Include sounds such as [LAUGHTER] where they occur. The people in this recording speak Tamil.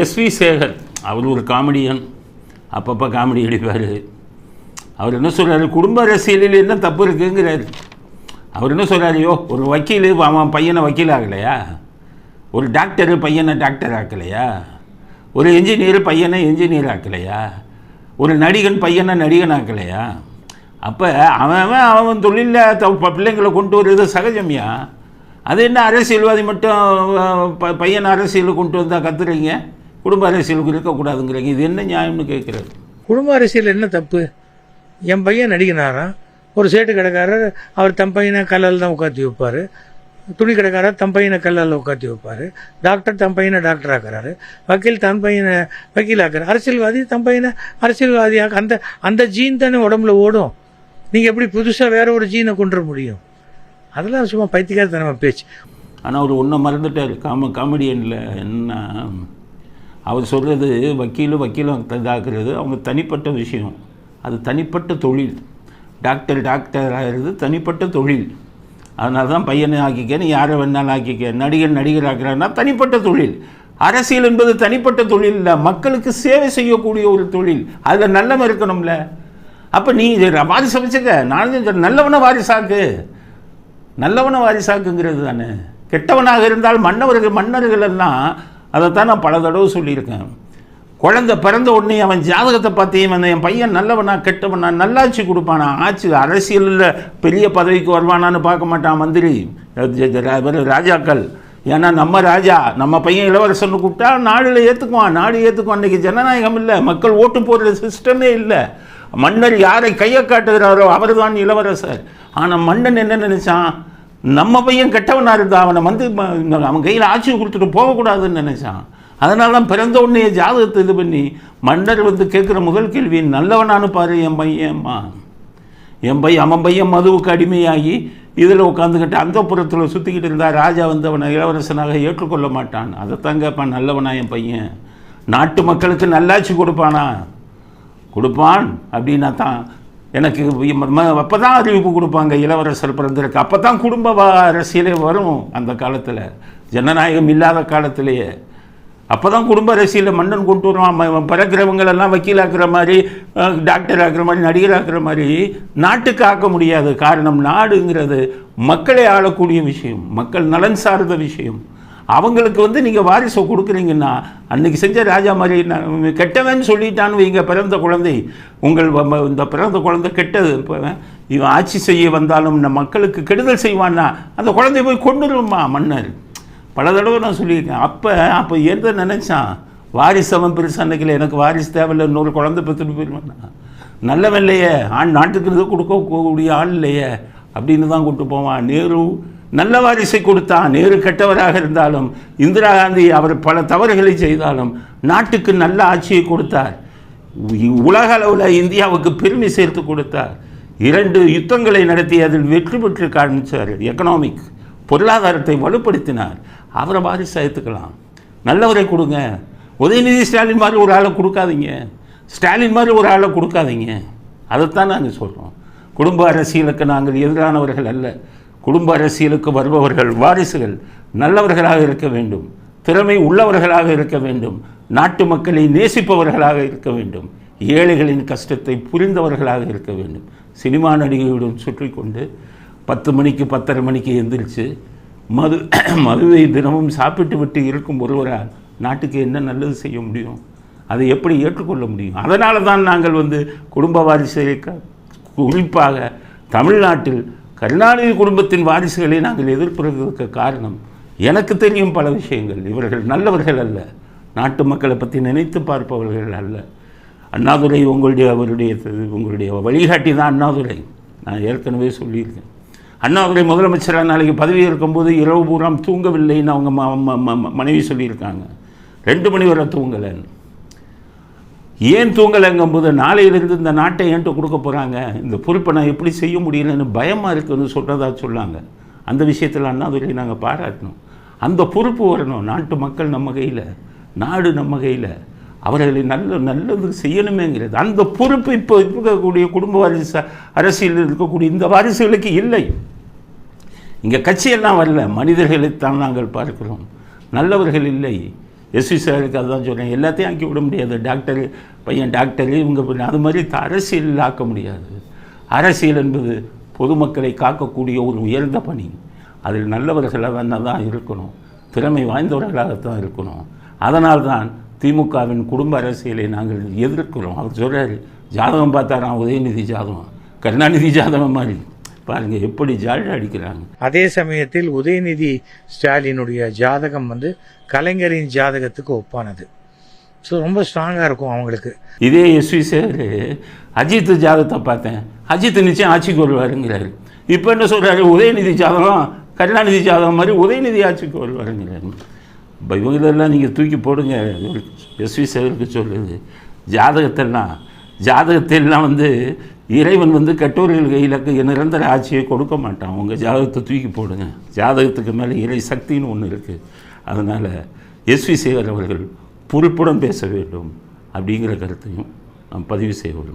எஸ்வி சேகர் அவர் ஒரு காமெடியன். அப்பப்போ காமெடி அடிப்பார். அவர் என்ன சொல்கிறார் குடும்ப அரசியலில் என்ன தப்பு இருக்குங்கிறாரு. அவர் என்ன சொல்கிறாரையோ ஒரு வக்கீல் அவன் பையனை வக்கீல் ஆகலையா ஒரு டாக்டர் பையனை டாக்டர் ஆக்கலையா? ஒரு என்ஜினியர் பையனை என்ஜினியர் ஆக்கலையா? ஒரு நடிகன் பையனை நடிகன் ஆக்கலையா? அப்போ அவன் அவன் அவன் தொழிலில் த பிள்ளைங்களை கொண்டு வர்றது சகஜம்யா? அது என்ன அரசியல்வாதி மட்டும் ப பையனை அரசியலில் கொண்டு வந்தால் கத்துறீங்க? குடும்ப அரசியலுக்கு இருக்கக்கூடாதுங்கிறீங்க இது என்ன நியாயம்னு கேட்குறாரு? குடும்ப அரசியல் என்ன தப்பு? என் பையன் நடிகனாராம். ஒரு சேட்டு கடைக்காரர் அவர் தம் பையனை கல்லால் தான் உட்காத்தி வைப்பார். துணி கடைக்காரர் தம் பையனை கல்லால் உட்காத்தி வைப்பார். டாக்டர் தம் பையனை டாக்டர் ஆக்குறாரு. வக்கீல் தம் பையனை வக்கீல் ஆக்குறாரு அரசியல்வாதி தம் பையனை அரசியல்வாதி ஆக்க அந்த அந்த ஜீன் தானே உடம்புல ஓடும். நீங்கள் எப்படி புதுசாக வேற ஒரு ஜீனை கொண்டு முடியும்? அதெல்லாம் சும்மா பைத்தியக்காரத்தனமா பேச்சு. ஆனால் அவர் ஒன்றை மறந்துட்டார். காம காமெடியனில் என்ன அவர் சொல்கிறது வக்கீலும் வக்கீலும் இதாக்குறது அவங்க தனிப்பட்ட விஷயம். அது தனிப்பட்ட தொழில். டாக்டர் டாக்டர் ஆகிறது தனிப்பட்ட தொழில். அதனால தான் பையனை ஆக்கிக்க நீ யாரை வேணாலும் ஆக்கிக்க. நடிகர் நடிகர் ஆக்குறான்னா தனிப்பட்ட தொழில். அரசியல் என்பது தனிப்பட்ட தொழில் இல்லை. மக்களுக்கு சேவை செய்யக்கூடிய ஒரு தொழில். அதில் நல்லவன் இருக்கணும்ல. அப்போ நீ வாரிசு வச்சுக்க நான் நல்லவனை வாரிசாக்கு. நல்லவனை வாரிசாக்குங்கிறது தானே. கெட்டவனாக இருந்தால் மன்னவர்கள் மன்னர்கள் எல்லாம் அதைத்தான் நான் பல தடவை சொல்லியிருக்கேன். குழந்தை பிறந்த உடனே அவன் ஜாதகத்தை பார்த்து வந்து என் பையன் நல்லவனா கெட்டவனா நல்லாட்சி கொடுப்பானா? ஆட்சி அரசியலில் பெரிய பதவிக்கு வருவானான்னு பார்க்க மாட்டான் மந்திரி. ராஜாக்கள். ஏன்னா நம்ம ராஜா நம்ம பையன் இளவரசன் கூப்பிட்டா நாடில் ஏற்றுக்குவான் நாடு ஏற்றுக்குவான் அன்றைக்கி ஜனநாயகம் இல்லை மக்கள் ஓட்டு போடுற சிஸ்டமே இல்லை. மன்னர் யாரை கையை காட்டுகிறாரோ அவர் தான் இளவரசர். ஆனால் மன்னன் என்ன நினச்சான்? நம்ம பையன் கெட்டவனா இருந்தால் அவனை வந்து அவன் கையில் ஆட்சி கொடுத்துட்டு போகக்கூடாதுன்னு நினைச்சான். அதனால தான் பிறந்த உடனே ஜாதகத்தை இது பண்ணி மன்னர் வந்து கேட்குற முதல் கேள்வி நல்லவனானு பாரு என் பையன்மா என் பையன் அவன் பையன் மதுவுக்கு அடிமையாகி இதில் உட்காந்துக்கிட்டு அந்த புறத்தில் சுற்றிக்கிட்டு இருந்தால் ராஜா வந்து அவனை இளவரசனாக ஏற்றுக்கொள்ள மாட்டான். அதைத்தான் கேட்பான் நல்லவனா என் பையன்? நாட்டு மக்களுக்கு நல்லாட்சி கொடுப்பானா? கொடுப்பான் அப்படின்னா தான் எனக்கு அப்போ தான் அறிவிப்பு கொடுப்பாங்க இளவரசர் பிறந்திருக்கு. அப்போ தான் குடும்ப வா- அரசியலே வரும் அந்த காலத்தில். ஜனநாயகம் இல்லாத காலத்திலேயே. அப்போ தான் குடும்ப அரசியலில் மன்னன் கொண்டு வருவான். பிறக்கிறவங்களெல்லாம் வக்கீலாக்குற மாதிரி டாக்டர் ஆக்குற மாதிரி நடிகர் ஆக்குற மாதிரி நாட்டுக்கு ஆக்க முடியாது. காரணம் நாடுங்கிறது மக்களை ஆளக்கூடிய விஷயம். மக்கள் நலன் சார்ந்த விஷயம். அவங்களுக்கு வந்து நீங்கள் வாரிசை கொடுக்குறீங்கன்னா அன்னைக்கு செஞ்ச ராஜா மாதிரி நான் கெட்டவன் சொல்லிட்டான்னு வைங்க பிறந்த குழந்தை. உங்கள் இந்த பிறந்த குழந்தை கெட்டது. இப்போ இவன் ஆட்சி செய்ய வந்தாலும் நம்ம மக்களுக்கு கெடுதல் செய்வான்னா அந்த குழந்தைய போய் கொண்டுருமா மன்னர்? பல தடவை நான் சொல்லியிருக்கேன். அப்போ அப்போ எந்த நினைச்சான் வாரிசு அவன் பெருசு அன்னைக்கில் எனக்கு வாரிசு தேவையில்லை இன்னொரு குழந்தை பெற்றுட்டு போயிடுவானா நல்லவன் இல்லையே ஆண் நாட்டுக்கு கொடுக்கக்கூடிய ஆள் இல்லையே அப்படின்னு தான் கூப்பிட்டு போவான். நேரு நல்ல வாரிசை கொடுத்தான் நேரு கெட்டவராக இருந்தாலும் இந்திரா காந்தி அவர் பல தவறுகளை செய்தாலும் நாட்டுக்கு நல்ல ஆட்சியை கொடுத்தார். உலக அளவில் இந்தியாவுக்கு பெருமை சேர்த்து கொடுத்தார். இரண்டு யுத்தங்களை நடத்தி அதில் வெற்றி பெற்று காமிச்சார் எக்கனாமிக் பொருளாதாரத்தை வலுப்படுத்தினார். அவரை வாரிசு சேர்த்துக்கலாம் நல்லவரை கொடுங்க. உதயநிதி ஸ்டாலின் மாதிரி ஒரு ஆளை கொடுக்காதீங்க. ஸ்டாலின் மாதிரி ஒரு ஆளை கொடுக்காதீங்க. அதைத்தான் நாங்கள் சொல்கிறோம் குடும்ப அரசியலுக்கு நாங்கள் எதிரானவர்கள் அல்ல. குடும்ப அரசியலுக்கு வருபவர்கள் வாரிசுகள் நல்லவர்களாக இருக்க வேண்டும். திறமை உள்ளவர்களாக இருக்க வேண்டும். நாட்டு மக்களை நேசிப்பவர்களாக இருக்க வேண்டும். ஏழைகளின் கஷ்டத்தை புரிந்தவர்களாக இருக்க வேண்டும். சினிமா நடிகையுடன் சுற்றி கொண்டு பத்து மணிக்கு பத்தரை மணிக்கு எந்திரிச்சு மது [CLEARS THROAT] மதுவை தினமும் சாப்பிட்டு விட்டு இருக்கும் ஒருவரால் நாட்டுக்கு என்ன நல்லது செய்ய முடியும்? அதை எப்படி ஏற்றுக்கொள்ள முடியும்? அதனால தான் நாங்கள் வந்து குடும்ப வாரிசை க- குறிப்பாக தமிழ்நாட்டில் கருணாநிதி குடும்பத்தின் வாரிசுகளை நாங்கள் எதிர்ப்பதற்கு காரணம் எனக்கு தெரியும் பல விஷயங்கள். இவர்கள் நல்லவர்கள் அல்ல. நாட்டு மக்களை பற்றி நினைத்து பார்ப்பவர்கள் அல்ல. அண்ணாதுரை உங்களுடைய அவருடைய உங்களுடைய வழிகாட்டி தான் அண்ணாதுரை. நான் ஏற்கனவே சொல்லியிருக்கேன். அண்ணாதுரை முதலமைச்சராக நாளைக்கு பதவி இருக்கும்போது இரவு பூராம் தூங்கவில்லைன்னு அவங்க ம- ம- மனைவி சொல்லியிருக்காங்க. ரெண்டு மணி வரை தூங்கலைன்னு. ஏன் தூங்கலைங்கும்போது நாளையிலிருந்து இந்த நாட்டை ஏன்ட்டு கொடுக்க போகிறாங்க இந்த பொறுப்பை நான் எப்படி செய்ய முடியலன்னு பயமாக இருக்குன்னு சொல்கிறதா சொன்னாங்க அந்த விஷயத்தில் அண்ணாதுரை நாங்கள் பாராட்டணும். அந்த பொறுப்பு வரணும். நாட்டு மக்கள் நம்ம கையில் நாடு நம்ம கையில். அவர்களை நல்ல நல்லது செய்யணுமேங்கிறது. அந்த பொறுப்பு இப்போ இருக்கக்கூடிய குடும்ப வாரிசு அரசியலில் இருக்கக்கூடிய இந்த வாரிசுகளுக்கு இல்லை. இங்கே கட்சியெல்லாம் வரல. மனிதர்களைத்தான் நாங்கள் பார்க்கிறோம். நல்லவர்கள் இல்லை. எஸ்வி சாருக்கு அதுதான் சொல்கிறேன் எல்லாத்தையும் ஆக்கி விட முடியாது. டாக்டர் பையன் டாக்டர் இவங்க அது மாதிரி த- ஆக்க முடியாது. அரசியல் என்பது பொதுமக்களை காக்கக்கூடிய ஒரு உயர்ந்த பணி. அதில் நல்லவர்களாக தான் இருக்கணும். திறமை வாய்ந்தவர்களாகத்தான் இருக்கணும். அதனால்தான் திமுகவின் குடும்ப அரசியலை நாங்கள் எதிர்க்கிறோம். அவர் சொல்கிறார் ஜாதகம் பார்த்தாராம் உதயநிதி ஜாதகம். கருணாநிதி ஜாதகம் மாதிரி. பாருங்க எப்படி ஜாழ அடிக்கிறாங்க. அதே சமயத்தில் உதயநிதி ஸ்டாலினுடைய ஜாதகம் வந்து கலைஞரின் ஜாதகத்துக்கு ஒப்பானது. ஸோ ரொம்ப ஸ்ட்ராங்காக இருக்கும் அவங்களுக்கு. இதே எஸ்வி சார் அஜித் ஜாதகத்தை பார்த்தேன். அஜித் நிச்சயம் ஆட்சிக்கு வருவாருங்கிறாரு. இப்போ என்ன சொல்கிறாரு உதயநிதி ஜாதகம் கருணாநிதி ஜாதகம் மாதிரி உதயநிதி ஆட்சிக்கு வருவாருங்கிறாரு. இப்போ இவங்களெல்லாம் நீங்கள் தூக்கி போடுங்க. எஸ்வி சாருக்கு சொல்லுது ஜாதகத்தெல்லாம் ஜாதகத்தெல்லாம் வந்து இறைவன் வந்து கட்டுரைகள் கையில் நிரந்தர ஆட்சியை கொடுக்க மாட்டான். உங்கள் ஜாதகத்தை தூக்கி போடுங்க. ஜாதகத்துக்கு மேலே இறை சக்தின்னு ஒன்று இருக்குது அதனால் எஸ்வி சேகர் அவர்கள் பொறுப்புடன் பேச வேண்டும் அப்படிங்கிற கருத்தையும் நாம் பதிவு செய்ய வேண்டும்.